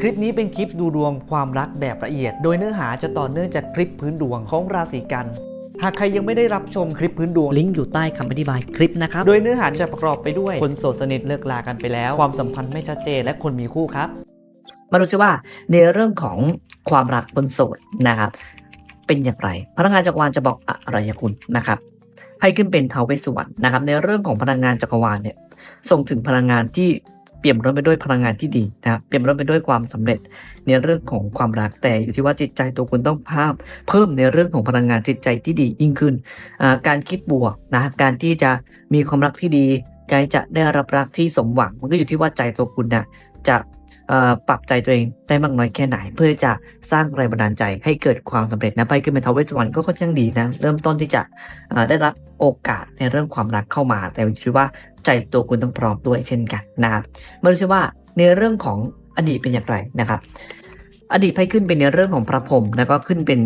คลิปนี้เป็นคลิปดูดวงความรักแบบละเอียด โดยเนื้อหาจะต่อเนื่องจากคลิปพื้นดวงของราศีกัน หากใครยังไม่ได้รับชมคลิปพื้นดวงลิงก์อยู่ใต้คำอธิบายคลิปนะครับ โดยเนื้อหาจะประกอบไปด้วยคนโสดสนิทเลิกลากันไปแล้ว ความสัมพันธ์ไม่ชัดเจนและคนมีคู่ครับ มาดูซิว่าในเรื่องของความรักบนโสดนะครับ เป็นอย่างไรพลังงานจักรวาลจะบอกอะไรกับคุณนะครับให้ขึ้นเป็นเทาวเวสสุวรรณนะครับ ในเรื่องของพลังงานจักรวาลเนี่ยส่งถึงพลังงานที่ เปี่ยมล้นไปด้วยพลังงานที่ดีนะครับเปี่ยมล้นไปด้วยความสำเร็จในเรื่องของความรักแต่อยู่ที่ว่าจิตใจตัวคุณต้องภาพ เพิ่มในเรื่องของพลังงานจิตใจที่ดียิ่งขึ้น การคิดบวกนะการที่จะมีความรักที่ดีการจะได้รับรักที่สมหวังมันก็อยู่ที่ว่าใจตัวคุณนะจะ ปรับใจตัวเองได้มากน้อยแค่ไหน เพื่อจะสร้างแรงบันดาลใจให้เกิดความสำเร็จนะไปขึ้นเป็นทาวเวสวรรณก็ค่อนข้างดีนะ เริ่มต้นที่จะได้รับโอกาสในเรื่องความรักเข้ามา แต่อยู่ที่ว่าใจตัวคุณต้องพร้อมด้วยเช่นกันนะครับมาดูซิว่าในเรื่องของอดีตเป็นอย่างไรนะครับ อดีตไพ่ขึ้นเป็นในเรื่องของพระพรหมแล้วก็ขึ้นเป็น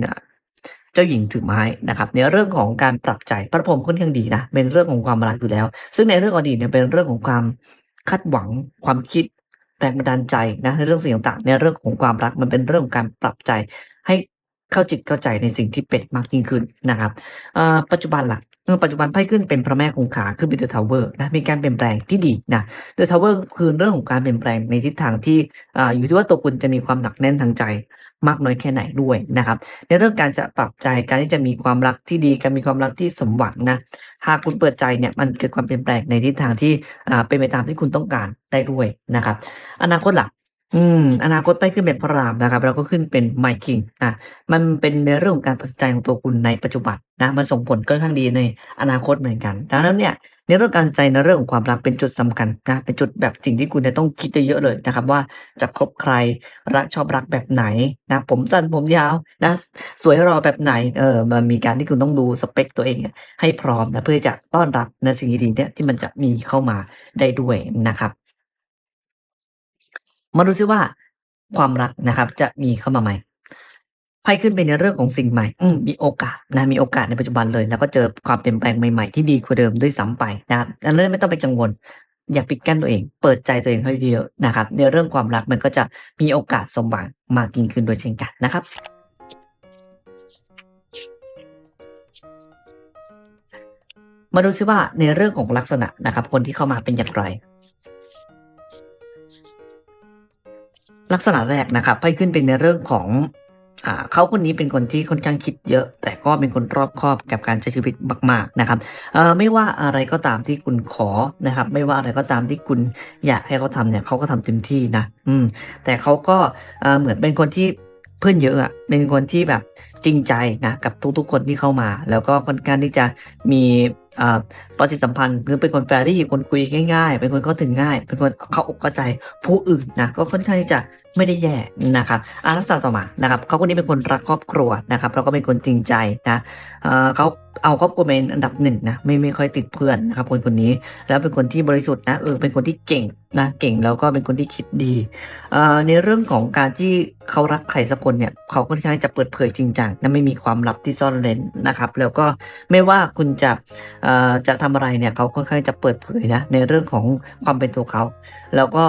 เจ้าหญิงถือไม้นะครับในเรื่องของการปรับใจพระพรหมค่อนข้างดีนะเป็นเรื่องของความรักอยู่แล้ว ซึ่งในเรื่องอดีตเนี่ยเป็นเรื่องของความคาดหวังความคิด แรงบันดาลใจนะในเรื่องสิ่งต่างๆในเรื่องของความรักมันเป็นเรื่องของการปรับใจ ให้เข้าจิตเข้าใจในสิ่งที่เป็นมากยิ่งขึ้นนะครับปัจจุบันล่ะปัจจุบันไพ่ขึ้นเป็นพระแม่คงคาขึ้นเป็นเดอะทาวเวอร์นะมีการเปลี่ยนแปลงที่ดีนะเดอะทาวเวอร์คือเรื่องของการเปลี่ยนแปลงในทิศทางที่อยู่ที่ว่าตัวคุณจะมีความหนักแน่นทางใจ มากน้อยแค่ไหนด้วยนะครับ ในเรื่องการจะปรับใจการที่จะมีความรักที่ดีการมีความรักที่สมหวังนะหากคุณเปิดใจเนี่ยมันเกิดความเปลี่ยนแปลงในทิศทางที่เป็นไปตามที่คุณต้องการได้ด้วยนะครับ อนาคตหลัก อืม อนาคตไปขึ้นเป็นพระรามนะครับ แล้วก็ขึ้นเป็นไมคิงอะ มันเป็นในเรื่องของการตัดสินใจของตัวคุณในปัจจุบันนะ มันส่งผลค่อนข้างดีในอนาคตเหมือนกันดังนั้นเนี่ยในเรื่องการตัดสินใจในเรื่องของความรักเป็นจุดสำคัญนะ เป็นจุดแบบสิ่งที่คุณจะต้องคิดเยอะๆเลยนะครับ ว่าจะคบใครรักชอบรักแบบไหนนะ ผมสั้นผมยาวนะ สวยรอแบบไหน เออ มันมีการที่คุณต้องดูสเปคตัวเองเนี่ยให้พร้อมนะเพื่อจะต้อนรับในสิ่งดีๆเนี่ยที่มันจะมีเข้ามาได้ด้วยนะครับ มาดูซิว่า ความรักนะครับ จะมีเข้ามาไหมไพ่ขึ้นเป็นในเรื่องของสิ่งใหม่อืมมีโอกาสนะมีโอกาสในปัจจุบันเลย แล้วก็เจอความเปลี่ยนแปลงใหม่ๆที่ดีกว่าเดิมด้วยซ้ำไปนะครับดังนั้นไม่ต้องไปกังวล อย่าปิดกั้นตัวเอง เปิดใจตัวเองให้เยอะนะครับ ในเรื่องความรักมันก็จะมีโอกาสสมหวังมากยิ่งขึ้นโดยเช่นกันนะครับมาดูซิว่าในเรื่องของลักษณะนะครับ คนที่เข้ามาเป็นอย่างไร ลักษณะแรกนะครับไพ่ขึ้นเป็นในเรื่องของอ่าเขาคนนี้เป็นคนที่ค่อนข้างคิดเยอะ แต่ก็เป็นคนรอบคอบกับการใช้ชีวิตมากๆนะครับอ่อไม่ว่าอะไรก็ตามที่คุณขอนะครับ ไม่ว่าอะไรก็ตามที่คุณอยากให้เขาทำเนี่ยเขาก็ทำเต็มที่นะอืมแต่เขาก็เอ่อเหมือนเป็นคนที่เพื่อนเยอะอะเป็นคนที่แบบจริงใจนะกับทุกๆคนที่เข้ามา แล้วก็ค่อนข้างที่จะมีอ่าปฏิสัมพันธ์หรือเป็นคนแฟรี่คนคุยง่าย ๆ เป็นคนเข้าถึงง่าย เป็นคนเข้าอกเข้าใจผู้อื่นนะก็ค่อนข้างที่จะ ไม่ได้แย่นะครับอาลักษณะต่อมานะครับเขาคนนี้เป็นคนรักครอบครัวนะครับแล้วก็เป็นคนจริงใจนะเเขาเอาครอบครัวเป็นอันดับหนึ่งนะไม่ไม่ค่อยติดเพื่อนนะครับคนคนนี้ แล้วเป็นคนที่บริสุทธิ์นะเออเป็นคนที่เก่งนะเก่งแล้วก็เป็นคนที่คิดดีในเรื่องของการที่เขารักใครสักคนเนี่ยเขาค่อนข้างจะเปิดเผยจริงจังนะไม่มีความลับที่ซ่อนเร้นนะครับ แล้วก็ไม่ว่าคุณจะจะทำอะไรเนี่ยเขาค่อนข้างจะเปิดเผยนะในเรื่องของความเป็นตัวเขา แล้วก็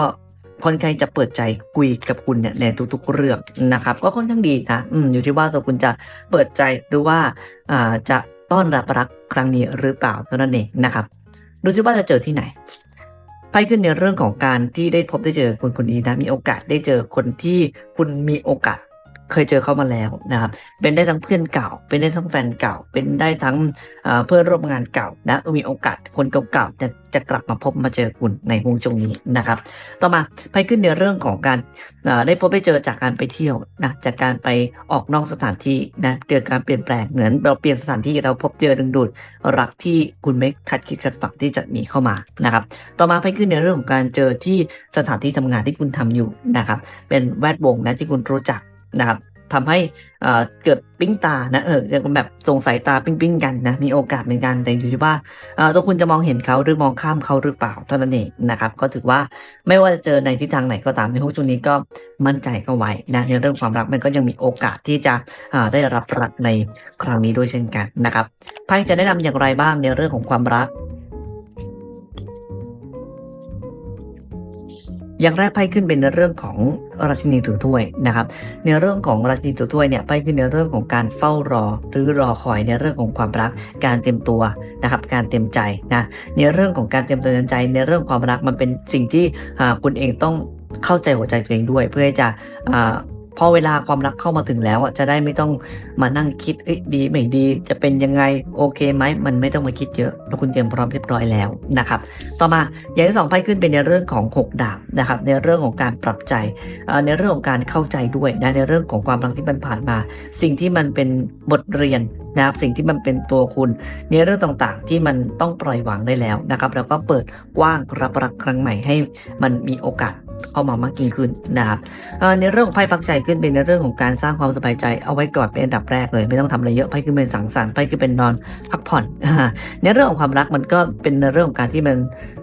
ค่อนข้างจะเปิดใจคุยกับคุณเนี่ยในทุกๆเรื่องนะครับก็ค่อนข้างดีนะอืมอยู่ที่ว่าตัวคุณจะเปิดใจหรือว่าอ่าจะต้อนรับรักครั้งนี้หรือเปล่าเท่านั้นเองนะครับดูซิว่าจะเจอที่ไหนไพ่ขึ้นในเรื่องของการที่ได้พบได้เจอคนคนนี้นะมีโอกาสได้เจอคนที่คุณมีโอกาส เคยเจอเข้ามาแล้วนะครับ เป็นได้ทั้งเพื่อนเก่า เป็นได้ทั้งแฟนเก่า เป็นได้ทั้งเพื่อนร่วมงานเก่านะมีโอกาสคนเก่าๆจะจะกลับมาพบมาเจอคุณในวงจงนี้นะครับ ต่อมาไพ่ขึ้นในเรื่องของการได้พบได้เจอจากการไปเที่ยวนะจากการไปออกนอกสถานที่นะเกิดการเปลี่ยนแปลงเหมือนเราเปลี่ยนสถานที่เราพบเจอดึงดูดรักที่คุณไม่คัดคิดคัดฝันที่จะมีเข้ามานะครับ ต่อมาไปขึ้นในเรื่องของการเจอที่สถานที่ทำงานที่คุณทำอยู่นะครับ เป็นแวดวงนะที่คุณรู้จัก นะครับทำให้เกิดปิ้งตานะเออเกิดแบบสงสัยตาปิ้งปิ้งกันนะมีโอกาสเหมือนกันแต่อยู่ที่ว่าตัวคุณจะมองเห็นเขาหรือมองข้ามเขาหรือเปล่าเท่านั้นเองนะครับ ก็ถือว่าไม่ว่าจะเจอในทิศทางไหนก็ตามในห้วงช่วงนี้ก็มั่นใจเข้าไว้นะในเรื่องความรักมันก็ยังมีโอกาสที่จะได้รับรักในครั้งนี้ด้วยเช่นกันนะครับไพ่จะแนะนำอย่างไรบ้างในเรื่องของความรัก อย่างแรกไพ่ขึ้นเป็นในเรื่องของราชินีถือถ้วยนะครับ ในเรื่องของราชินีถือถ้วยเนี่ยไพ่ขึ้นในเรื่องของการเฝ้ารอ หรือรอคอยในเรื่องของความรัก การเต็มตัวนะครับ การเต็มใจนะในเรื่องของการเต็มตัวเต็มใจ ในเรื่องความรักมันเป็นสิ่งที่คุณเองต้องเข้าใจหัวใจตัวเองด้วย เพื่อจะ พอเวลาความรักเข้ามาถึงแล้วอะจะได้ไม่ต้องมานั่งคิดเอ้ยดีไม่ดี จะเป็นยังไงโอเคไหมมันไม่ต้องมาคิดเยอะแล้วคุณเตรียมพร้อมเรียบร้อยแล้วนะครับ ต่อมาอย่างที่สองไพ่ขึ้นเป็นในเรื่องของหกดาบนะครับ ในเรื่องของการปรับใจในเรื่องของการเข้าใจด้วยนะในเรื่องของความรักที่มันผ่านมา สิ่งที่มันเป็นบทเรียนนะครับสิ่งที่มันเป็นตัวคุณ ในเรื่องต่างๆ ที่มันต้องปล่อยวางได้แล้วนะครับ แล้วก็เปิดกว้างรับรักครั้งใหม่ให้มันมีโอกาส เข้ามามากยิ่งขึ้นนะครับในเรื่องของไพ่พักใจขึ้นเป็นในเรื่องของการสร้างความสบายใจเอาไว้ก่อนเป็นอันดับแรกเลยไม่ต้องทำอะไรเยอะไพ่ขึ้นเป็นสังสรรค์ไพ่ขึ้นเป็นนอนพักผ่อนในเรื่องของความรักมันก็เป็นในเรื่องของการที่มัน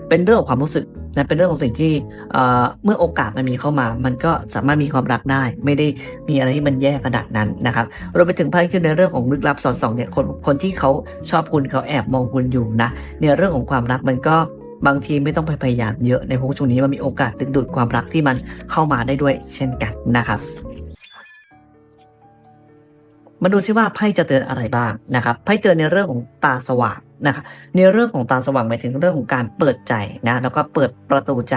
เป็นเรื่องของความรู้สึกนะเป็นเรื่องของสิ่งที่เอ่อเมื่อโอกาสมันมีเข้ามา มันก็สามารถมีความรักได้ ไม่ได้มีอะไรที่มันแย่ขนาดนั้นนะครับรวมไปถึงไพ่ขึ้นในเรื่องของลึกลับสอดส่องเนี่ยคนคนที่เขาชอบคุณเขาแอบมองคุณอยู่นะในเรื่องของความรักมันก็ บางทีไม่ต้องไปพยายามเยอะในพวกช่วงนี้มันมีโอกาสดึงดูดความรักที่มันเข้ามาได้ด้วยเช่นกันนะครับมาดูซิว่าไพ่จะเตือนอะไรบ้างนะครับไพ่เตือนในเรื่องของตาสว่างนะครับในเรื่องของตาสว่างหมายถึงเรื่องของการเปิดใจนะแล้วก็เปิดประตูใจ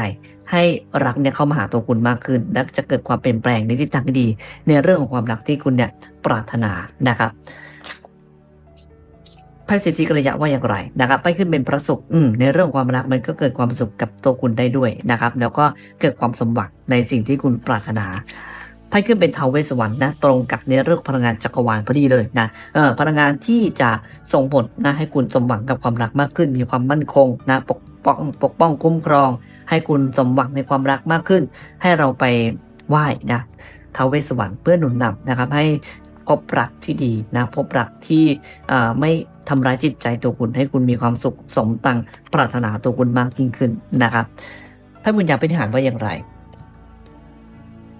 ให้รักเนี่ยเข้ามาหาตัวคุณมากขึ้น และจะเกิดความเปลี่ยนแปลงในทิศทางที่ดี ในเรื่องของความรักที่คุณเนี่ยปรารถนานะครับ ไพ่สิทธิกระยะว่าอย่างไรนะครับไพ่ขึ้นเป็นพระศุกร์ในเรื่องความรักมันก็เกิดความสุขกับตัวคุณได้ด้วยนะครับ แล้วก็เกิดความสมหวังในสิ่งที่คุณปรารถนาไพ่ขึ้นเป็นเทาวเวสวรรค์นะตรงกับในเรื่องพลังงานจักรวาลพอดีเลยนะเออพลังงานที่จะส่งผลนะให้คุณสมหวังกับความรักมากขึ้น มีความมั่นคงนะปกป้องปกป้องคุ้มครอง ให้คุณสมหวังในความรักมากขึ้น ให้เราไปไหว้นะทาวเวสวรรค์เพื่อหนุนนำนะครับให้พบรักที่ดีนะพบรักที่ไม่ ทำร้ายจิตใจตัวคุณให้คุณมีความสุขสมตังปรารถนาตัวคุณมากยิ่งขึ้นนะครับให้บุญญาเป็นทหารว่าอย่างไร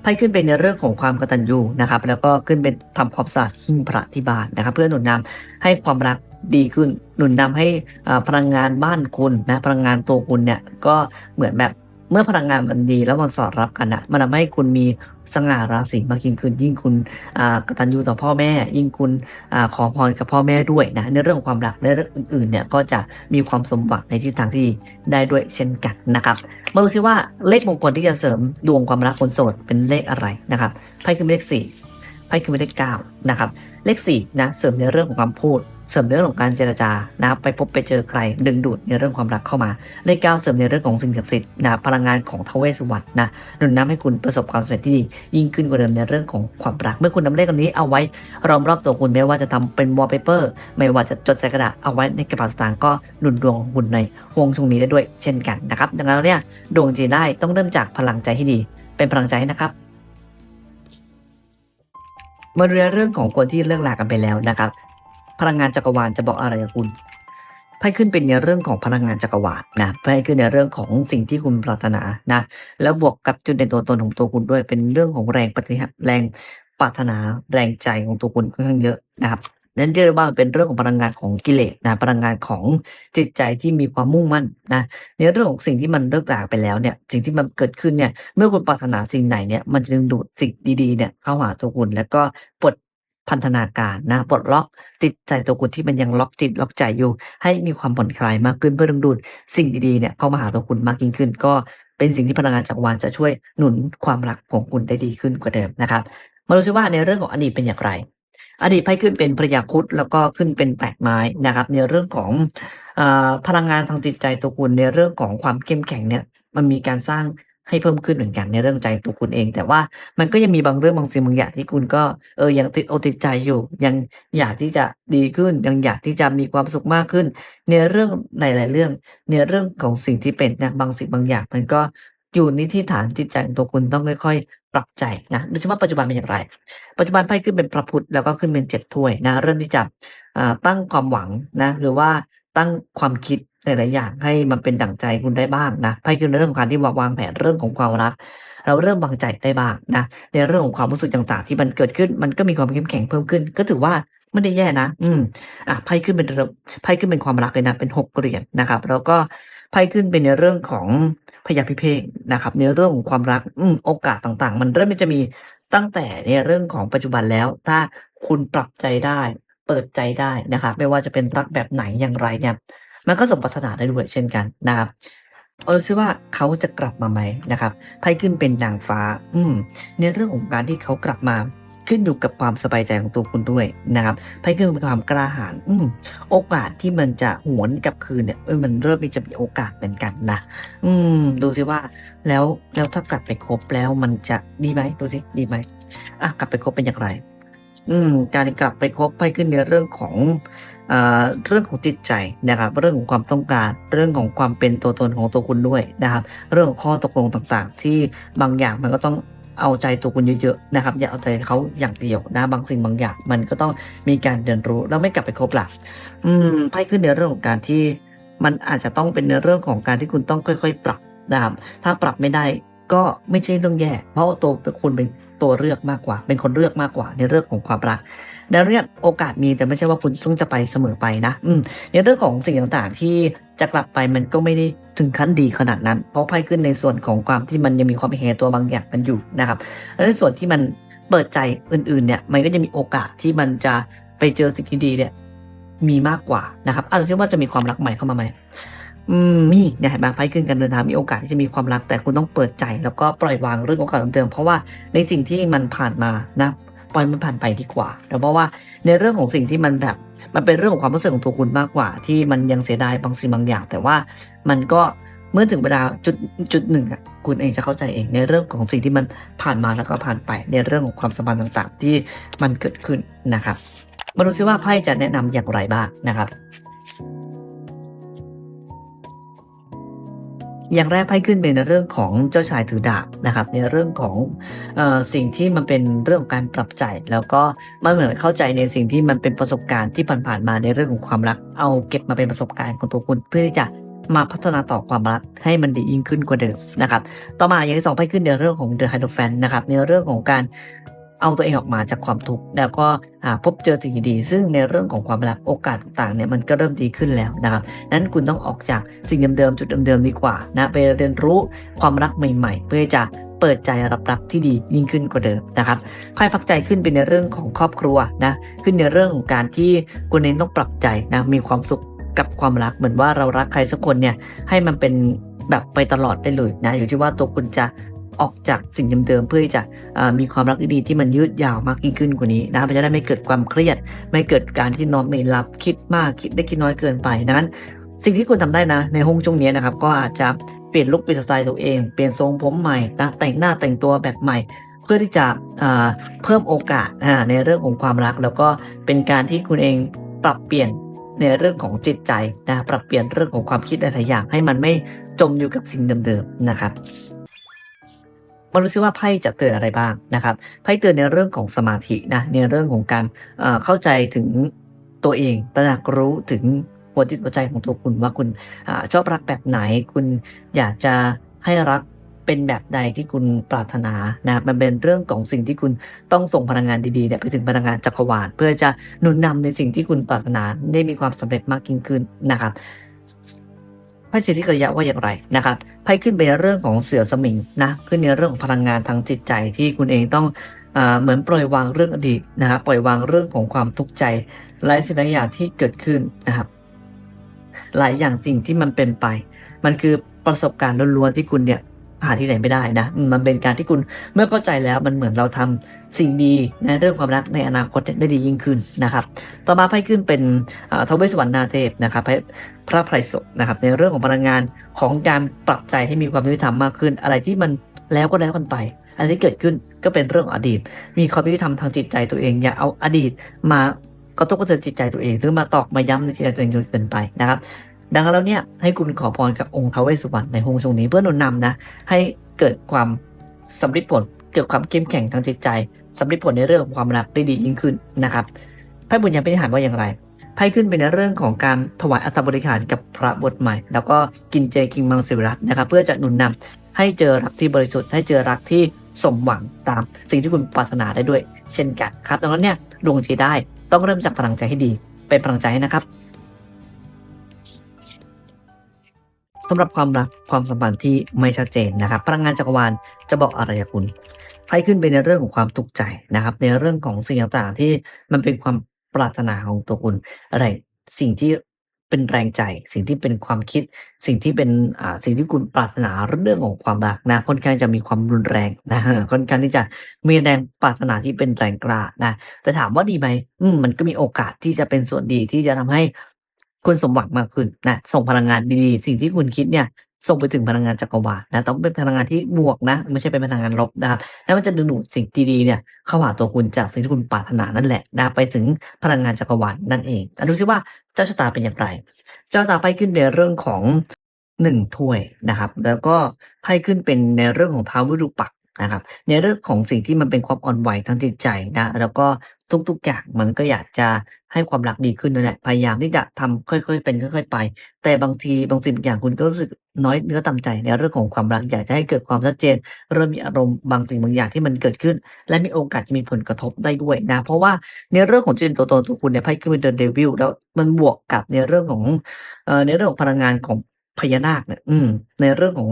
ไพ่ขึ้นเป็นในเรื่องของความกตัญญูนะครับ แล้วก็ขึ้นเป็นทำความสะอาดหิ้งพระที่บ้านนะครับ เพื่อหนุนนำให้ความรักดีขึ้น หนุนนำให้อ่าพลังงานบ้านคุณนะพลังงานตัวคุณเนี่ยก็เหมือนแบบเมื่อพลังงานมันดีแล้วมันสอดรับกันนะมันทำให้คุณมี สง่าราศีมากยิ่งขึ้น ยิ่งคุณอ่ากตัญญูต่อพ่อแม่ ยิ่งคุณอ่าขอพรกับพ่อแม่ด้วยนะในเรื่องความรักในเรื่องอื่นๆเนี่ยก็จะมีความสมหวังในทิศทางที่ได้ด้วยเช่นกันนะครับมาดูซิว่าเลขมงคลที่จะเสริมดวงความรักคนโสดเป็นเลขอะไรนะครับไพ่คือเลขสี่ไพ่คือเลขเก้านะครับเลขสี่นะเสริมในเรื่องของความพูด เสริมในเรื่องของการเจรจานะครับไปพบไปเจอใคร ดึงดูดในเรื่องความรักเข้ามา เลขเก้าเสริมในเรื่องของสิ่งศักดิ์สิทธิ์นะพลังงานของทเวสุวรรณนะหนุนนำให้คุณประสบความสำเร็จที่ดี ยิ่งขึ้นกว่าเดิมในเรื่องของความรัก เมื่อคุณนำเลขอันนี้เอาไว้รอมรอบตัวคุณไม่ว่าจะทำเป็นวอลเปเปอร์ไม่ว่าจะจดใส่กระดาษเอาไว้ในกระเป๋าสตางค์ก็หนุนดวงคุณในห่วงช่วงนี้ได้ด้วยเช่นกันนะครับดังนั้นเนี่ยดวงจีได้ต้องเริ่มจากพลังใจที่ดี เป็นพลังใจนะครับมาดูในเรื่องของคนที่เลิกลากันไปแล้วนะครับ พลังงานจักรวาลจะบอกอะไรกับคุณไพ่ขึ้นเป็นในเรื่องของพลังงานจักรวาลนะไพ่ขึ้นในเรื่องของสิ่งที่คุณปรารถนานะ แล้วบวกกับจุดเด่นตัวตนของตัวคุณด้วย เป็นเรื่องของแรงปฏิหัแรงปรารถนาแรงใจของตัวคุณค่อนข้างเยอะนะครับนั่นเรียกได้ว่าเป็นเรื่องของพลังงานของกิเลสนะพลังงานของจิตใจที่มีความมุ่งมั่นนะในเรื่องของสิ่งที่มันเลิกลาไปแล้วเนี่ยสิ่งที่มันเกิดขึ้นเนี่ยเมื่อคุณปรารถนาสิ่งไหนเนี่ยมันจะดึงดูดสิ่งดีๆเนี่ยเข้าหาตัวคุณ แล้วก็ปลด พันธนาการนะปลดล็อกจิตใจตัวคุณที่มันยังล็อกจิตล็อกใจอยู่ ให้มีความผ่อนคลายมากขึ้นเพื่อดึงดูดสิ่งดีๆเนี่ยเข้ามาหาตัวคุณมากยิ่งขึ้น ก็เป็นสิ่งที่พลังงานจักรวาลจะช่วยหนุนความรักของคุณได้ดีขึ้นกว่าเดิมนะครับมาดูซิว่าในเรื่องของอดีตเป็นอย่างไร อดีตไพ่ขึ้นเป็นพระยาคุดแล้วก็ขึ้นเป็นแปดไม้นะครับ ในเรื่องของอพลังงานทางจิตใจตัวคุณในเรื่องของความเข้มแข็งเนี่ยมันมีการสร้าง ให้เพิ่มขึ้นเหมือนกันในเรื่องใจตัวคุณเอง แต่ว่ามันก็ยังมีบางเรื่องบางสิ่งบางอย่างที่คุณก็เออยังติดอกติดใจอยู่ ยังอยากที่จะดีขึ้น ยังอยากที่จะมีความสุขมากขึ้น ในเรื่องหลาย ๆ เรื่อง ในเรื่องของสิ่งที่เป็นนะบางสิ่งบางอย่าง มันก็อยู่ในที่ฐานจิตใจของตัวคุณต้องค่อยๆปรับใจนะโดยเฉพาะปัจจุบันเป็นอย่างไร ปัจจุบันไพ่ขึ้นเป็นพระพุทธแล้วก็ขึ้นเป็นเจ็ดถ้วยนะเริ่มที่จะตั้งความหวังนะหรือว่าตั้งความคิด หลายๆอย่างให้มันเป็นดั่งใจคุณได้บ้างนะไพ่ขึ้นในเรื่องของการที่วางวางแผนเรื่องของความรัก เราเริ่มวางใจได้บ้างนะในเรื่องของความรู้สึกต่างๆ ที่มันเกิดขึ้นมันก็มีความเข้มแข็งเพิ่มขึ้น ก็ถือว่าไม่ได้แย่นะ อืม อะไพ่ขึ้นเป็นเรือไพ่ขึ้นเป็นความรักเลยนะเป็นหกเหรียญนะครับ แล้วก็ไพ่ขึ้นเป็นในเรื่องของพยาพิเภกนะครับในเรื่องของความรักอืมโอกาสต่างๆ มันเริ่มจะมีตั้งแต่ในเรื่องของปัจจุบันแล้ว ถ้าคุณปรับใจได้ เปิดใจได้นะครับไม่ว่าจะเป็นรักแบบไหนอย่างไรเนี่ย มันก็สมปรารถนาได้ด้วยเช่นกันนะครับเอาดูซิว่าเขาจะกลับมาไหมนะครับไพ่ขึ้นเป็นนางฟ้า อืมในเรื่องของการที่เขากลับมาขึ้นอยู่กับความสบายใจของตัวคุณด้วยนะครับไพ่ขึ้นเป็นความกล้าหาญอืมโอกาสที่มันจะหวนกลับคืนเนี่ยเออมันเริ่มที่จะมีโอกาสเหมือนกันนะอืม ดูสิว่า แล้วแล้วถ้ากลับไปคบแล้วมันจะดีไหมดูสิดีไหมอะกลับไปคบเป็นอย่างไร อืม การกลับไปคบไปขึ้นในเรื่องของ เรื่องของจิตใจนะครับ เรื่องของความต้องการ เรื่องของความเป็นตัวตนของตัวคุณด้วยนะครับ เรื่องของข้อตกลงต่างๆ ที่บางอย่างมันก็ต้องเอาใจตัวคุณเยอะๆนะครับอย่าเอาใจเขาอย่างเดียวนะบางสิ่งบางอย่างมันก็ต้องมีการเรียนรู้แล้วไม่กลับไปคบหล่ะอืมไพ่ขึ้นในเรื่องของการที่มันอาจจะต้องเป็นในเรื่องของการที่คุณต้องค่อยๆ ปรับนะครับถ้าปรับไม่ได้ก็ไม่ใช่เรื่องแย่ เพราะตัวคุณเป็นตัวเลือกมากกว่า เป็นคนเลือกมากกว่าในเรื่องของความรัก ในเรื่องโอกาสมีแต่ไม่ใช่ว่าคุณต้องจะไปเสมอไปนะ อืมในเรื่องของสิ่งต่างๆที่จะกลับไปมันก็ไม่ได้ถึงขั้นดีขนาดนั้น เพราะไพ่ขึ้นในส่วนของความที่มันยังมีความเป็นแห่ตัวบางอย่างกันอยู่นะครับและในส่วนที่มันเปิดใจอื่นๆเนี่ยมันก็จะมีโอกาสที่มันจะไปเจอสิ่งที่ดีเนี่ยมีมากกว่านะครับอาจจะเชื่อว่าจะมีความรักใหม่เข้ามาไหมมีเนี่ยเห็นไหมไพ่ขึ้นการเดินทางมีโอกาสที่จะมีความรักแต่คุณต้องเปิดใจ แล้วก็ปล่อยวางเรื่องของการเดิมๆเพราะว่าในสิ่งที่มันผ่านมานะ ปล่อยมันผ่านไปดีกว่าแต่เพราะว่าในเรื่องของสิ่งที่มันแบบมันเป็นเรื่องของความรู้สึกของตัวคุณมากกว่า ที่มันยังเสียดายบางสิ่งบางอย่าง แต่ว่ามันก็เมื่อถึงเวลาจุดจุดหนึ่งอะคุณเองจะเข้าใจเองในเรื่องของสิ่งที่มันผ่านมาแล้วก็ผ่านไป ในเรื่องของความสัมพันธ์ต่าง ๆ ที่มันเกิดขึ้นนะครับมาดูซิว่าไพ่จะแนะนำอย่างไรบ้างนะครับ อย่างแรกไพ่ขึ้นเป็นในเรื่องของเจ้าชายถือดาบนะครับ ในเรื่องของอสิ่งที่มันเป็นเรื่องของการปรับใจ แล้วก็มันเหมือนเข้าใจในสิ่งที่มันเป็นประสบการณ์ที่ผ่านๆมาในเรื่องของความรัก เอาเก็บมาเป็นประสบการณ์ของตัวคุณเพื่อที่จะมาพัฒนาต่อความรักให้มันดียิ่งขึ้นกว่าเดิมนะครับ ต่อมาอย่างที่สองไพ่ขึ้นในเรื่องของ The h y d r o p h a n นะครับในเรื่องของการ เอาตัวเองออกมาจากความทุกข์แล้วก็พบเจอสิ่งดีๆซึ่งในเรื่องของความรักโอกาสต่างๆเนี่ยมันก็เริ่มดีขึ้นแล้วนะครับนั้นคุณต้องออกจากสิ่งเดิมๆจุดเดิมๆดีกว่านะไปเรียนรู้ความรักใหม่ ๆ เพื่อจะเปิดใจรับรักที่ดียิ่งขึ้นกว่าเดิมนะครับไพ่พักใจขึ้นเป็นในเรื่องของครอบครัวนะขึ้นในเรื่องของการที่คุณเองต้องปรับใจนะมีความสุขกับความรักเหมือนว่าเรารักใครสักคนเนี่ยให้มันเป็นแบบไปตลอดได้เลยนะอยู่ที่ว่าตัวคุณจะ ออกจากสิ่งเดิมๆเพื่อที่จะมีความรักดีๆที่มันยืดยาวมากยิ่งขึ้นกว่านี้นะมันจะได้ไม่เกิดความเครียด ไม่เกิดการที่นอนไม่หลับคิดมากคิดได้คิดน้อยเกินไปดังนั้น สิ่งที่คุณทำได้นะ ในห้องช่วงนี้นะครับก็อาจจะเปลี่ยนลุคเปลี่ยนสไตล์ตัวเองเปลี่ยนทรงผมใหม่นะแต่งหน้าแต่งตัวแบบใหม่เพื่อที่จะเพิ่มโอกาสในเรื่องของความรัก แล้วก็เป็นการที่คุณเองปรับเปลี่ยนในเรื่องของจิตใจนะปรับเปลี่ยนเรื่องของความคิดหลายๆอย่างให้มันไม่จมอยู่กับสิ่งเดิมๆนะครับ มาดูซิว่าไพ่จะเตือนอะไรบ้างนะครับไพ่เตือนในเรื่องของสมาธินะในเรื่องของการเเข้าใจถึงตัวเองตระหนักรู้ถึงหัวจิตหัวใจของตัวคุณว่าคุณอชอบรักแบบไหน คุณอยากจะให้รักเป็นแบบใดที่คุณปรารถนานะมันเป็นเรื่องของสิ่งที่คุณต้องส่งพลังงานดีๆเนี่ยไปถึงพลังงานจักรวาลเพื่อจะหนุนนำในสิ่งที่คุณปรารถนาได้มีความสำเร็จมากยิ่งขึ้นนะครับ ไพ่สิทธิกริยะว่าอย่างไรนะครับไพ่ขึ้นเป็นเรื่องของเสือสมิงนะขึ้นในเรื่องของพลังงานทางจิตใจที่คุณเองต้องเออเหมือนปล่อยวางเรื่องอดีตนะครับปล่อยวางเรื่องของความทุกข์ใจหลายสิ่งหลายอย่างที่เกิดขึ้นนะครับ หลายอย่างสิ่งที่มันเป็นไป มันคือประสบการณ์ล้วนๆที่คุณเนี่ย หาที่ไหนไม่ได้นะ มันเป็นการที่คุณเมื่อเข้าใจแล้วมันเหมือนเราทำสิ่งดีในเรื่องความรักในอนาคตได้ดียิ่งขึ้นนะครับ ต่อมาไพ่ขึ้นเป็นทวเวสวรรค์นาเทพนะครับพระไพรศพนะครับ ในเรื่องของพลังงานของการปรับใจให้มีความยุติธรรมมากขึ้น อะไรที่มันแล้วก็แล้วกันไป อันที่เกิดขึ้นก็เป็นเรื่ององอดีต มีความยุติธรรมทางจิตใจตัวเองอย่าเอาอดีตมากระทบกระเทือนจิตใจตัวเอง หรือมาตอกมาย้ำในจิตใจตัวเองจนเกินไปนะครับ ดังนั้นแล้วเนี่ยให้คุณขอพรกับองค์ท้าวเวสสุวรรณในฮวงช่วงนี้เพื่อหนุนนำนะให้เกิดความสำเร็จผลเกิดความเข้มแข็งทางจิตใจสำเร็จผลในเรื่องของความรักได้ดียิ่งขึ้นนะครับไพ่บุญญาพิธิหารว่าอย่างไรไพ่ขึ้นเป็นในเรื่องของการถวายอัฐบริขารกับพระบทใหม่ แล้วก็กินเจกินมังสวิรัตนะครับ เพื่อจะหนุนนำให้เจอรักที่บริสุทธิ์ให้เจอรักที่สมหวังตามสิ่งที่คุณปรารถนาได้ด้วย เช่นกันครับดังนั้นเนี่ยดวงใจได้ต้องเริ่มจากพลังใจให้ดี เป็นพลังใจนะครับ สำหรับความรักความสัมพันธ์ที่ไม่ชัดเจนนะครับ พลังงานจักรวาลจะบอกอะไรกับคุณไพ่ขึ้นไปในเรื่องของความทุกข์ใจนะครับ ในเรื่องของสิ่งต่างๆที่มันเป็นความปรารถนาของตัวคุณ อะไรสิ่งที่เป็นแรงใจ สิ่งที่เป็นความคิด สิ่งที่เป็นอ่าสิ่งที่คุณปรารถนาเรื่องของความรักนะค่อนข้างจะมีความรุนแรงนะค่อนข้างที่จะมีแรงปรารถนาที่เป็นแรงกล้านะแต่ถามว่าดีไหมอืมมันก็มีโอกาสที่จะเป็นส่วนดีที่จะทำให้ คุณสมหวังมากขึ้นนะส่งพลังงานดีๆ สิ่งที่คุณคิดเนี่ยส่งไปถึงพลังงานจักรวาลนะต้องเป็นพลังงานที่บวกนะ ไม่ใช่เป็นพลังงานลบนะครับแล้วมันจะดึงดูดสิ่งดีๆเนี่ยเข้าหาตัวคุณจากสิ่งที่คุณปรารถนานั่นแหละนะไปถึงพลังงานจักรวาลนั่นเองอ่ดูซิว่าเจ้าชะตาเป็นอย่างไร เจ้าชะตาไพ่ขึ้นในเรื่องของหนึ่งถ้วยนะครับ แล้วก็ไพ่ขึ้นเป็นในเรื่องของท้าววิรูปักษ์ นะครับ ในเรื่องของสิ่งที่มันเป็นความอ่อนไหวทางจิตใจนะ แล้วก็ทุกๆอย่างมันก็อยากจะให้ความรักดีขึ้นนั่นแหละ พยายามที่จะทำค่อยๆ เป็นค่อย ๆ ไป แต่บางทีบางสิ่งบางอย่างคุณก็รู้สึกน้อยเนื้อต่ำใจในเรื่องของความรักอยากจะให้เกิดความชัดเจน เริ่มมีอารมณ์บางสิ่งบางอย่างที่มันเกิดขึ้น และมีโอกาสจะมีผลกระทบได้ด้วยนะ เพราะว่าในเรื่องของจุดเด่นตัวตนตัวคุณเนี่ยไพ่ขึ้นเป็นเดอะเดวิลแล้วมันบวกกับในเรื่องของในเรื่องของพลังงานของพญานาคเนี่ยในเรื่องของ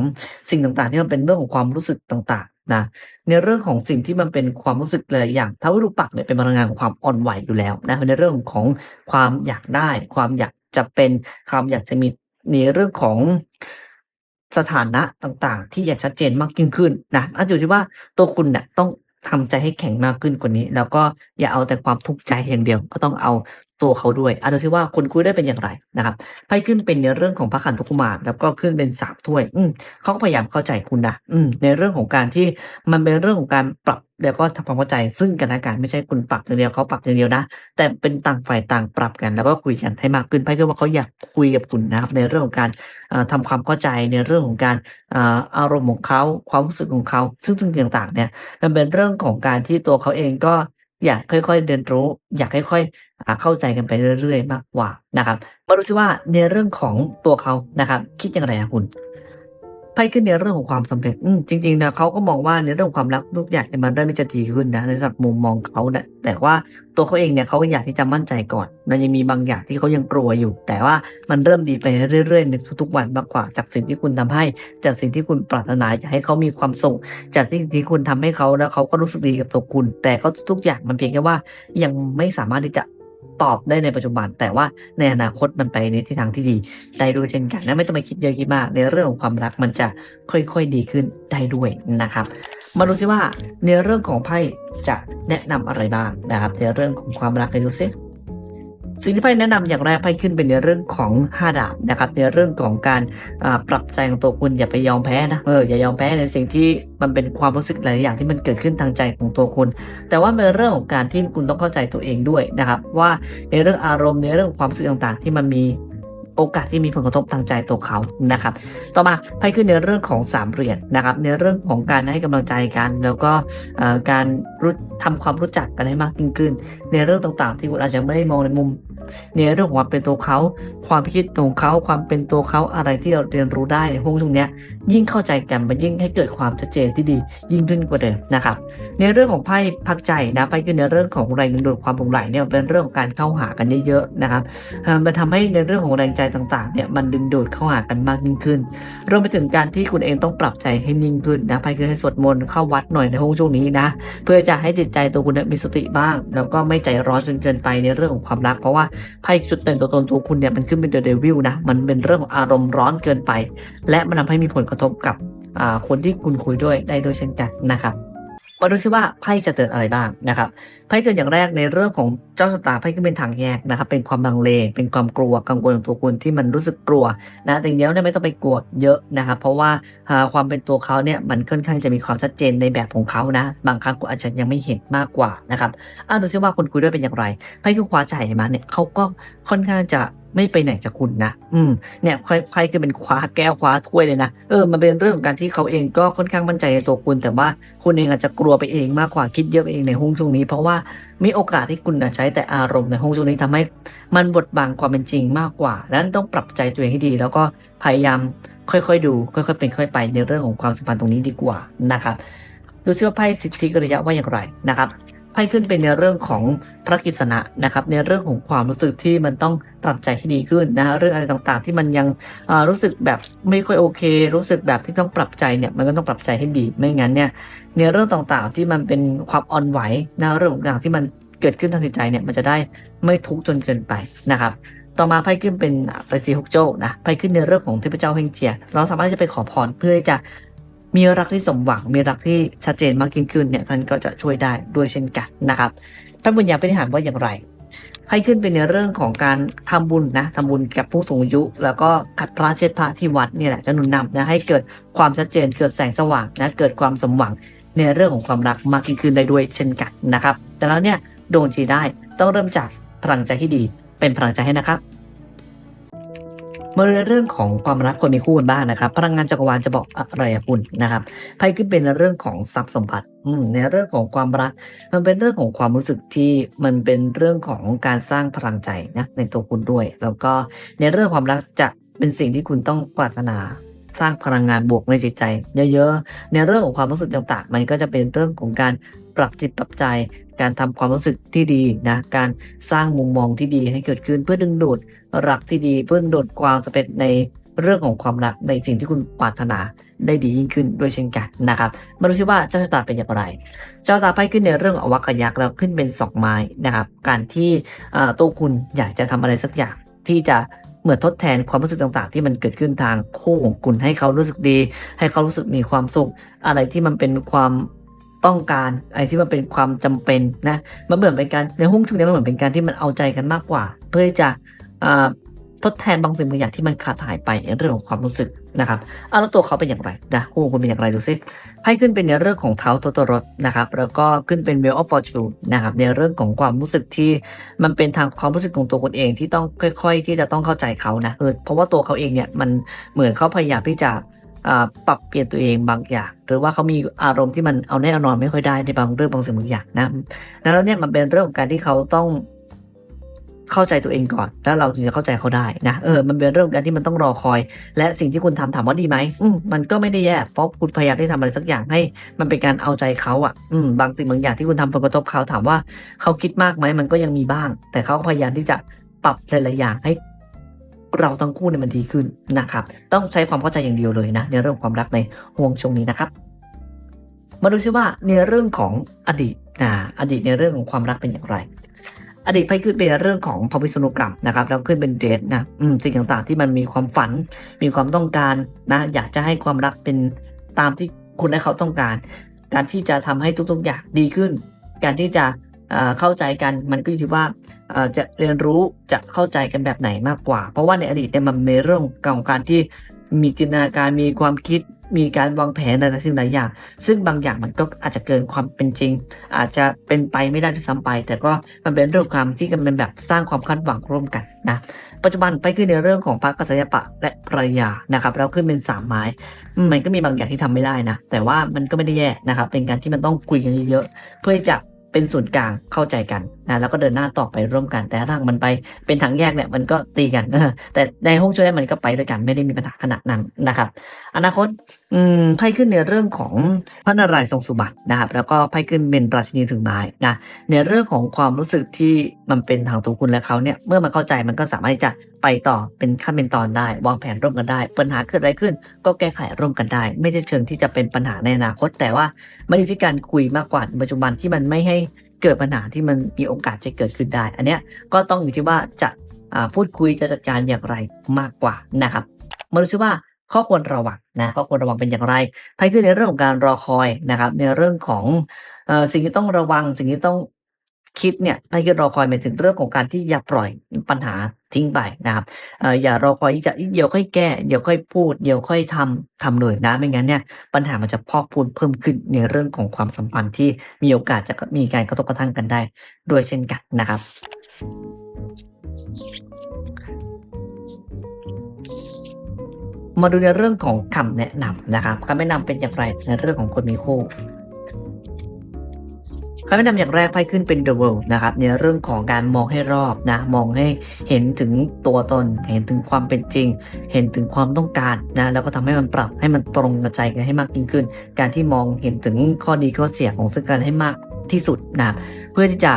สิ่งต่างๆ ที่มันเป็นเรื่องของความรู้สึกต่าง นะในเรื่องของสิ่งที่มันเป็นความรู้สึกหลายอย่างทาวิรูปักเนี่ยเป็นพลังงานของความอ่อนไหวอยู่แล้วนะในเรื่องของความอยากได้ ความอยากจะเป็นความอยากจะมีในเรื่องของสถานะต่างๆ ที่อยากชัดเจนมากยิ่งขึ้นนะอันอยู่ที่ว่าตัวคุณเนี่ยต้องทำใจให้แข็งมากขึ้นกว่านี้ แล้วก็อย่าเอาแต่ความทุกข์ใจอย่างเดียว ก็ต้องเอา ตัวเขาด้วยอันดูซิว่าคนคุยได้เป็นอย่างไรนะครับไพ่ขึ้นเป็นในเรื่องของพระขันธุกุมารแล้วก็ขึ้นเป็นสามถ้วย อืมเขาก็พยายามเข้าใจคุณนะอืมในเรื่องของการที่มันเป็นเรื่องของการปรับแล้วก็ทำความเข้าใจซึ่งกันและกันไม่ใช่คุณปรับอย่างเดียวเขาปรับอย่างเดียวนะ แต่เป็นต่างฝ่ายต่างปรับกัน แล้วก็คุยกันให้มากขึ้นไพ่ก็ว่าเขาอยากคุยกับคุณนะครับ ในเรื่องของการเอ่อทำความเข้าใจในเรื่องของการเอ่ออารมณ์ของเขาความรู้สึกของเขา ซึ่งสิ่งต่างๆเนี่ยมันเป็นเรื่องของการที่ตัวเขาเองก็ อยากค่อยๆเรียนรู้ อยากค่อยๆเข้าใจกันไปเรื่อยๆ มากกว่านะครับมาดูซิว่าในเรื่องของตัวเขานะครับ คิดอย่างไรนะคุณ ไพ่ขึ้นในเรื่องของความสำเร็จอืมจริงๆนะเขาก็มองว่าในเรื่องของความรักทุกอย่างเนี่ยมันเริ่มที่จะดีขึ้นนะในสำหรับมุมมองเขาเนี่ยแต่ว่าตัวเขาเองเนี่ยเขาก็อยากที่จะมั่นใจก่อนมันยังมีบางอย่างที่เขายังกลัวอยู่ แต่ว่ามันเริ่มดีไปเรื่อยๆในทุกๆวันมากกว่าจากสิ่งที่คุณทำให้ จากสิ่งที่คุณปรารถนาอยากให้เขามีความสุขจากสิ่งที่คุณทำให้เขาแล้วเขาก็รู้สึกดีกับตัวคุณ แต่ก็ทุกๆอย่างมันเพียงแค่ว่ายังไม่สามารถที่จะ ตอบได้ในปัจจุบัน แต่ว่าในอนาคตมันไปในทิศทางที่ดีได้ด้วยเช่นกันนะไม่ต้องไปคิดเยอะคิดมาก ในเรื่องของความรักมันจะค่อยๆดีขึ้นได้ด้วยนะครับ มาดูซิว่าในเรื่องของไพ่จะแนะนำอะไรบ้างนะครับในเรื่องของความรักในดูซิ สิ่งที่ไพ่แนะนำอย่างแรกไพ่ขึ้นเป็นในเรื่องของห้าดาบนะครับในเรื่องของการปรับใจของตัวคุณอย่าไปยอมแพ้นะเอออย่ายอมแพ้ในสิ่งที่มันเป็นความรู้สึกหลายอย่างที่มันเกิดขึ้นทางใจของตัวคุณ แต่ว่าเป็นเรื่องของการที่คุณต้องเข้าใจตัวเองด้วยนะครับว่าในเรื่องอารมณ์ในเรื่องความรู้สึกต่างๆ ที่มันมี โอกาสที่มีผลกระทบทางใจตัวเขานะครับ ต่อมาไพ่ขึ้นในเรื่องของสามเหรียญนะครับ ในเรื่องของการให้กำลังใจกัน แล้วก็การรู้ทำความรู้จักกันให้มากยิ่งขึ้น ในเรื่องต่างๆ ที่คุณอาจจะไม่ได้มองในมุม ในเรื่องของความเป็นตัวเขา ความคิดของเขาความเป็นตัวเขาอะไรที่เราเรียนรู้ได้ในพวกช่วงนี้ยิ่งเข้าใจกันมันยิ่งให้เกิดความชัดเจนที่ดี ยิ่งขึ้นกว่าเดิมนะครับ ในเรื่องของไพ่พักใจนะไพ่คือในเรื่องของแรงดึงดูดความหลงไหลเนี่ยเป็นเรื่องของการเข้าหากันเยอะๆนะครับมันทำให้ในเรื่องของแรงใจต่างๆเนี่ยมันดึงดูดเข้าหากันมากยิ่งขึ้น รวมไปถึงการที่คุณเองต้องปรับใจให้นิ่งขึ้นนะไพ่คือให้สวดมนต์เข้าวัดหน่อยในห้องช่วงนี้นะ เพื่อจะให้จิตใจตัวคุณเนี่ยมีสติบ้าง แล้วก็ไม่ใจร้อนจนเกินไปในเรื่องของความรัก เพราะว่าไพ่จุดเด่นตัวตนตัวคุณเนี่ยมันขึ้นเป็นเดอะเดวิลนะมันเป็นเรื่องของอารมณ์ร้อนเกินไป และมันทำให้มีผลกระทบกับคนที่คุณคุยด้วยได้ด้วยเช่นกันนะครับ มาดูซิว่าไพ่จะเตือนอะไรบ้างนะครับไพ่เตือนอย่างแรกในเรื่องของเจ้าชะตาไพ่ก็เป็นทางแยกนะครับ เป็นความลังเล เป็นความกลัวกังวลของตัวคุณที่มันรู้สึกกลัวนะแต่จริงๆแล้วเนี่ยไม่ต้องไปกลัวเยอะนะครับ เพราะว่าความเป็นตัวเขาเนี่ยมันค่อนข้างจะมีความชัดเจนในแบบของเขานะ บางครั้งคุณอาจจะยังไม่เห็นมากกว่านะครับอ่าดูซิว่าคนคุยด้วยเป็นอย่างไรไพ่คือคว้าใจเห็นไหมเนี่ยเขาก็ค่อนข้างจะ ไม่ไปไหนจากคุณนะ อืม เนี่ยไพ่ไพ่คือเป็นคว้าแก้วคว้าถ้วยเลยนะ เออ มันเป็นเรื่องของการที่เขาเองก็ค่อนข้างมั่นใจในตัวคุณ แต่ว่าคุณเองอาจจะกลัวไปเองมากกว่าคิดเยอะไปเองในห้องช่วงนี้ เพราะว่ามีโอกาสที่คุณน่ะใช้แต่อารมณ์ในห้องช่วงนี้ทำให้มันบดบังความเป็นจริงมากกว่าดังนั้นต้องปรับใจตัวเองให้ดี แล้วก็พยายามค่อยๆดู ค่อยๆเป็นค่อยไปในเรื่องของความสัมพันธ์ตรงนี้ดีกว่านะครับ ดูซิว่าไพ่สิทธิกริยะว่าอย่างไรนะครับ ไพ่ขึ้นเป็นในเรื่องของพระกิษณะนะครับ ในเรื่องของความรู้สึกที่มันต้องปรับใจให้ดีขึ้นนะฮะเรื่องอะไรต่างๆ ที่มันยังรู้สึกแบบไม่ค่อยโอเค รู้สึกแบบที่ต้องปรับใจเนี่ยมันก็ต้องปรับใจให้ดีไม่งั้นเนี่ยในเรื่องต่างๆที่มันเป็นความอ่อนไหวนะเรื่องต่างๆที่มันเกิดขึ้นทางจิตใจเนี่ยมันจะได้ไม่ทุกข์จนเกินไปนะครับต่อมาไพ่ขึ้นเป็นไตรสีฮกโจ้นะไพ่ขึ้นในเรื่องของเทพเจ้าเฮงเจีย เราสามารถที่จะไปขอพรเพื่อจะ มีรักที่สมหวัง มีรักที่ชัดเจนมากยิ่งขึ้นเนี่ยท่านก็จะช่วยได้ด้วยเช่นกันนะครับท่านบุญญาปฏิหารว่าอย่างไรไพ่ขึ้นเป็นในเรื่องของการทำบุญนะทำบุญกับผู้สูงอายุ แล้วก็ขัดพระเช็ดพระที่วัดเนี่ยแหละจะหนุนนำนะให้เกิดความชัดเจน เกิดแสงสว่างนะเกิดความสมหวังในเรื่องของความรักมากยิ่งขึ้นได้ด้วยเช่นกันนะครับ แต่แล้วเนี่ยดวงจีได้ต้องเริ่มจากพลังใจที่ดี เป็นพลังใจให้นะครับ มาในเรื่องของความรักคนมีคู่กันบ้างนะครับ พลังงานจักรวาลจะบอกอะไรคุณนะครับไพ่ขึ้นเป็นเรื่องของทรัพย์สมบัติในเรื่องของความรัก มันเป็นเรื่องของความรู้สึกที่มันเป็นเรื่องของการสร้างพลังใจนะในตัวคุณด้วย แล้วก็ในเรื่องความรักจะเป็นสิ่งที่คุณต้องปรารถนาสร้างพลังงานบวกในจิตใจ เยอะๆ ในเรื่องของความรู้สึกต่างๆ มันก็จะเป็นเรื่องของการปรับจิตปรับใจ การทำความรู้สึกที่ดีนะ การสร้างมุมมองที่ดีให้เกิดขึ้นเพื่อดึงดูด รักที่ดีเพื่อดึงดูดความสำเร็จในเรื่องของความรักในสิ่งที่คุณปรารถนาได้ดียิ่งขึ้นด้วยเช่นกันนะครับมาดูซิว่าเจ้าชะตาเป็นอย่างไร เจ้าตาไพ่ขึ้นในเรื่องอวัคยักษ์แล้วขึ้นเป็นสองไม้นะครับ การที่ตัวคุณอยากจะทำอะไรสักอย่างที่จะเหมือนทดแทนความรู้สึกต่างๆ ที่มันเกิดขึ้นทางคู่ของคุณให้เขารู้สึกดี ให้เขารู้สึกมีความสุข อะไรที่มันเป็นความต้องการอะไรที่มันเป็นความจำเป็นนะมันเหมือนเป็นการในหุ้นช่วงนี้มันเหมือนเป็นการที่มันเอาใจกันมากกว่า เพื่อที่จะ ทดแทนบางสิ่งบางอย่างที่มันขาดหายไปในเรื่องของความรู้สึกนะครับเอาแล้วตัวเขาเป็นอย่างไรนะคู่คุณเป็นอย่างไรดูซิไพ่ขึ้นเป็นในเรื่องของเท้าโตโตรสนะครับ แล้วก็ขึ้นเป็น Wheel of Fortune นะครับในเรื่องของความรู้สึกที่มันเป็นทางความรู้สึกของตัวคนเองที่ต้องค่อย ๆ ที่จะต้องเข้าใจเขานะเออเพราะว่าตัวเขาเองเนี่ยมันเหมือนเขาพยายามที่จะปรับเปลี่ยนตัวเองบางอย่าง หรือว่าเขามีอารมณ์ที่มันเอาแน่เอานอนไม่ค่อยได้ในบางเรื่องบางสิ่งบางอย่างนะแล้วเนี่ยมันเป็นเรื่องของการที่เขาต้อง เข้าใจตัวเองก่อน แล้วเราถึงจะเข้าใจเขาได้นะเออมันเป็นเรื่องการที่มันต้องรอคอย และสิ่งที่คุณทำถามว่าดีไหมอืมมันก็ไม่ได้แย่เพราะคุณพยายามที่ทำอะไรสักอย่างให้ มันเป็นการเอาใจเขาอะอืมบางสิ่งบางอย่างที่คุณทำผลกระทบเขาถามว่าเขาคิดมากไหมมันก็ยังมีบ้าง แต่เขาพยายามที่จะปรับหลายๆอย่างให้เราทั้งคู่เนี่ยมันดีขึ้นนะครับ ต้องใช้ความเข้าใจอย่างเดียวเลยนะ ในเรื่องความรักในห่วงช่วงนี้นะครับ มาดูซิว่าในเรื่องของอดีตอ่าอดีตในเรื่องของความรักเป็นอย่างไร อดีตไปขึ้นเป็นเรื่องของพระวิษณุกรรมนะครับแล้วขึ้นเป็นเดทนะสิ่งต่างๆที่มันมีความฝัน มีความต้องการนะอยากจะให้ความรักเป็นตามที่คุณและเขาต้องการ การที่จะทำให้ทุกๆอย่างดีขึ้น การที่จะเข้าใจกันมันก็อยู่ที่ว่าจะเรียนรู้จะเข้าใจกันแบบไหนมากกว่า เพราะว่าในอดีตเนี่ยมันมีเรื่องของการที่มีจินตนาการมีความคิด มีการวางแผนอะไรสิ่งหลายอย่าง ซึ่งบางอย่างมันก็อาจจะเกินความเป็นจริง อาจจะเป็นไปไม่ได้ด้วยซ้ำไป แต่ก็มันเป็นเรื่องความที่กันเป็นแบบสร้างความคาดหวังร่วมกันนะปัจจุบันไปขึ้นในเรื่องของพระกษัตริยปะและภรรยานะครับแล้วขึ้นเป็นสามไม้มันก็มีบางอย่างที่ทำไม่ได้นะ แต่ว่ามันก็ไม่ได้แย่นะครับเป็นการที่มันต้องคุยกันเยอะๆเพื่อจะเป็นศูนย์กลางเข้าใจกันนะแล้วก็เดินหน้าต่อไปร่วมกัน แต่ถ้ามันไปเป็นทางแยกเนี่ยมันก็ตีกันแต่ในห้องช่วยมันก็ไปด้วยกันไม่ได้มีปัญหาขนาดนั้นนะครับ อนาคตอืมไพ่ขึ้นในเรื่องของพระนารายณ์ทรงสุบัตินะครับ แล้วก็ไพ่ขึ้นเป็นราชินีถึงไม้นะในเรื่องของความรู้สึกที่มันเป็นทางตัวคุณและเขาเนี่ยเมื่อมันเข้าใจมันก็สามารถที่จะไปต่อเป็นขั้นเป็นตอนได้ วางแผนร่วมกันได้ ปัญหาเกิดอะไรขึ้น ก็แก้ไขร่วมกันได้ ไม่ใช่เชิงที่จะเป็นปัญหาในอนาคต แต่ว่ามันอยู่ที่การคุยมากกว่าปัจจุบันที่มันไม่ให้ เกิดปัญหาที่มันมีโอกาสจะเกิดขึ้นได้ อันเนี้ยก็ต้องอยู่ที่ว่าจะพูดคุยจะจัดการอย่างไรมากกว่านะครับ มาดูซิว่าข้อควรระวังนะข้อควรระวังเป็นอย่างไรไพ่ขึ้นในเรื่องของการรอคอยนะครับ ในเรื่องของอสิ่งที่ต้องระวังสิ่งที่ต้อง คิดเนี่ยไพ่ขึ้นรอคอยหมายถึงเรื่องของการที่อย่าปล่อยปัญหาทิ้งไปนะครับอย่ารอคอยที่จะเดี๋ยวค่อยแก้เดี๋ยวค่อยพูดเดี๋ยวค่อยทำทำเลยนะไม่งั้นเนี่ยปัญหามันจะพอกพูนเพิ่มขึ้นในเรื่องของความสัมพันธ์ที่มีโอกาสจะมีการกระทบกระทั่งกันได้ด้วยเช่นกันนะครับ มาดูในเรื่องของคำแนะนำนะครับคำแนะนำเป็นอย่างไรในเรื่องของคนมีคู่ คำแนะนำอย่างแรกไพ่ขึ้นเป็น The World นะครับในเรื่องของการมองให้รอบนะมองให้เห็นถึงตัวตน เห็นถึงความเป็นจริง เห็นถึงความต้องการนะแล้วก็ทำให้มันปรับให้มันตรงกับใจกันให้มากยิ่งขึ้น การที่มองเห็นถึงข้อดีข้อเสียของซึ่งกันให้มากที่สุดนะเพื่อที่จะ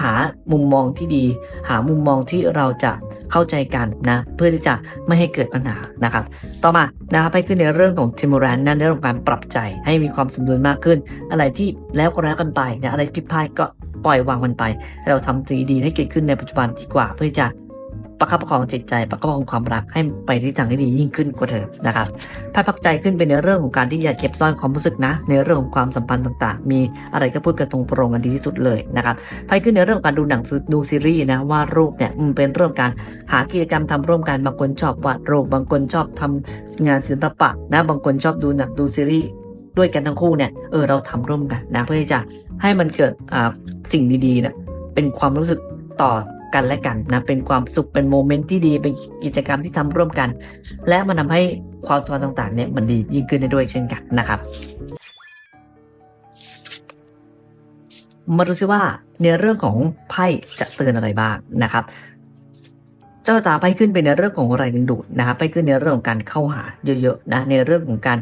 หามุมมองที่ดี หามุมมองที่เราจะเข้าใจกันนะเพื่อที่จะไม่ให้เกิดปัญหานะครับ ต่อมานะครับไปขึ้นในเรื่องของ t i m o r a n นั่นเรื่องของการปรับใจให้มีความสมดุลมากขึ้น อะไรที่แล้วก็แล้วกันไปนะอะไรผิดพลาดก็ปล่อยวางมันไป เราทำสิ่งดีให้เกิดขึ้นในปัจจุบันดีกว่า เพื่อที่จะ ประคับประคองจิตใจประคับประคองความรักให้ไปที่ทางที่ดียิ่งขึ้นกว่าเดิมนะครับไพ่พักใจขึ้นเป็นในเรื่องของการที่อย่าเก็บซ่อนความรู้สึกนะ ในเรื่องของความสัมพันธ์ต่างๆ มีอะไรก็พูดกันตรงๆกันดีที่สุดเลยนะครับไพ่ขึ้นในเรื่องของการดูหนังดูซีรีส์นะว่าดรูปเนี่ยมันเป็นเรื่องการหากิจกรรมทำร่วมกันบางคนชอบวาดรูปบางคนชอบทำงานศิลปะนะบางคนชอบดูหนังดูซีรีส์ด้วยกันทั้งคู่เนี่ยเออเราทำร่วมกันนะเพื่อที่จะให้มันเกิดอ่าสิ่งดีๆเนี่ยเป็นความรู้สึกต่อ กันและกันนะเป็นความสุขเป็นโมเมนต์ที่ดีเป็นกิจกรรมที่ทำร่วมกัน และมันทำให้ความสัมพันธ์ต่างๆเนี่ยมันดียิ่งขึ้นได้ด้วยเช่นกันนะครับ มาดูซิว่าในเรื่องของไพ่จะเตือนอะไรบ้างนะครับเจ้าตาไพ่ขึ้นเป็นในเรื่องของแรดึงดูดนะครับไพ่ขึ้นในเรื่องของการเข้าหาเยอะๆนะในเรื่องของการ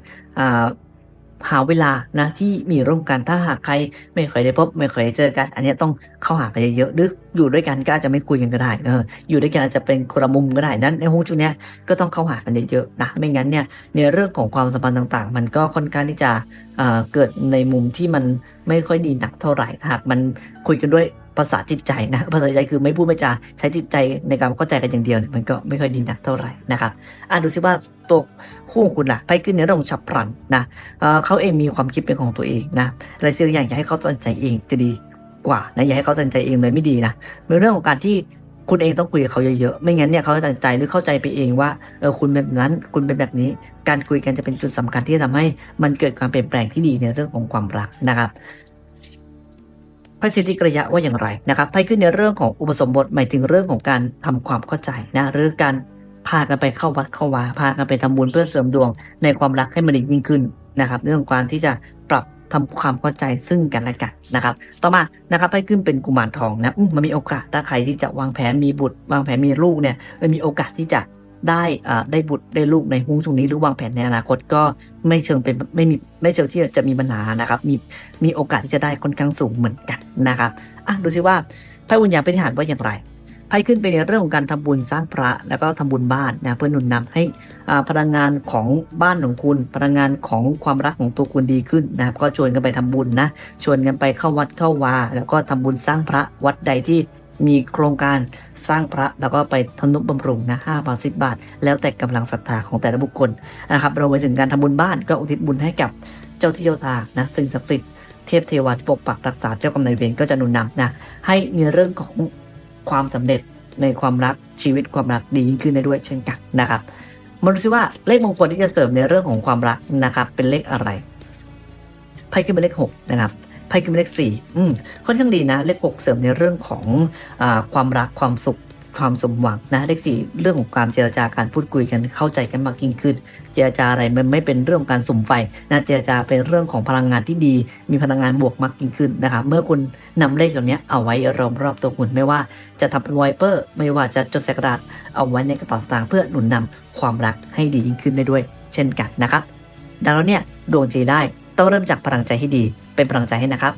หาเวลานะที่มีร่วมกันถ้าหากใครไม่เคยได้พบ ไม่เคยได้เจอกัน อันนี้ต้องเข้าหากันเยอะๆหรืออยู่ด้วยกันก็อาจจะไม่คุยกันก็ได้เอออยู่ด้วยกันอาจจะเป็นคนละมุมก็ได้นั้นในห้องจุดเนี้ยก็ต้องเข้าหากันเยอะๆนะไม่งั้นเนี่ยในเรื่องของความสัมพันธ์ต่างๆ มันก็ค่อนข้างที่จะเอ่อเกิดในมุมที่มันไม่ค่อยดีหนักเท่าไหร่หากมันคุยกันด้วย ภาษาจิตใจนะภาษาจิตใจคือไม่พูดไม่จาใช้จิตใจในการเข้าใจกันอย่างเดียวยมันก็ไม่ค่อยดีนักเท่าไหร่นะครับอะดูซิว่าตัวคู่ของคุณล่ะไปขึ้นในเรื่องของฉับพลันนะเเขาเองมีความคิดเป็นของตัวเองนะอะไรสิ่งอย่างอยากให้เขาตัดใจเองจะดีกว่านะอย่าให้เขาตัดใจเองเลยไม่ดีนะเป็นเรื่องของการที่คุณเองต้องคุยกับเขาเยอะๆ ไม่งั้นเนี่ยเขาจะตัดใจหรือเข้าใจไปเองว่าเออคุณเป็นแบบนั้นคุณเป็นแบบนี้ การคุยกันจะเป็นจุดสำคัญที่จะทำให้มันเกิดความเปลี่ยนแปลงที่ดีในเรื่องของความรักนะครับ ไพ่สิทธิกระยะว่าอย่างไรนะครับไพ่ขึ้นในเรื่องของอุปสมบทหมายถึงเรื่องของการทำความเข้าใจนะหรือการพากันไปเข้าวัดเข้าวาพากันไปทำบุญเพื่อเสริมดวงในความรักให้มันดียิ่งขึ้นนะครับเรื่องการที่จะปรับทำความเข้าใจซึ่งกันและกันนะครับ ต่อมานะครับไพ่ขึ้นเป็นกุมารทองนะมันมีโอกาสถ้าใครที่จะวางแผนมีบุตร วางแผนมีลูกเนี่ยเออมีโอกาสที่จะ ได้ได้บุตรได้ลูกในหุ้งช่วงนี้หรือวางแผนในอนาคตก็ไม่เชิงเป็นไม่มีไม่เชิงที่จะมีปัญหานะครับ มีมีโอกาสที่จะได้ค่อนข้างสูงเหมือนกันนะครับอะดูซิว่าไพ่บุญญาปฏิหารว่าอย่างไรไพ่ขึ้นเป็นในเรื่องของการทำบุญสร้างพระแล้วก็ทำบุญบ้านนะเพื่อหนุนนำให้อ่าพลังงานของบ้านของคุณ พลังงานของความรักของตัวคุณดีขึ้นนะครับก็ชวนกันไปทำบุญนะชวนกันไปเข้าวัดเข้าวา แล้วก็ทำบุญสร้างพระวัดใดที่ มีโครงการสร้างพระแล้วก็ไปทนุบำรุงนะห้าบาทสิบบาท แล้วแต่กำลังศรัทธาของแต่ละบุคคลนะครับเราไปถึงการทำบุญบ้านก็อุทิศบุญให้กับเจ้าที่เจ้าทางนะสิ่งศักดิ์สิทธิ์เทพเทวาที่ปกปักรักษาเจ้ากรรมนายเวรก็จะหนุนนำนะให้มีเรื่องของความสำเร็จในความรักชีวิตความรักดียิ่งขึ้นได้ด้วยเช่นกันนะครับมาดูซิว่าเลขมงคลที่จะเสริมในเรื่องของความรักนะครับเป็นเลขอะไรไพ่ขึ้นเป็นเลขหกนะครับ ไพ่ขึ้นเป็นเลขสี่ค่อนข้างดีนะ เลขหกเสริมในเรื่องของอความรักความสุขความสมหวังนะเลขสี่เรื่องของการเจรจาการพูดคุยกันเข้าใจกันมากยิ่งขึ้น เจรจาอะไรมันไม่เป็นเรื่องของการสุ่มไฟนะเจรจาเป็นเรื่องของพลังงานที่ดี มีพลังงานบวกมากยิ่งขึ้นนะครับเมื่อคุณนำเลขเหล่านี้เอาไว้รอบรอบตัวคุณไม่ว่าจะทำเป็นไวเปอร์ ไม่ว่าจะจดใส่กระดาษเอาไว้ในกระเป๋าสตางค์เพื่อหนุนนำความรักให้ดียิ่งขึ้นได้ด้วย เช่นกันนะครับดังนั้นเนี่ยดวงใจได้ ต้องเริ่มจากพลังใจให้ดี เป็นพลังใจให้นะครับ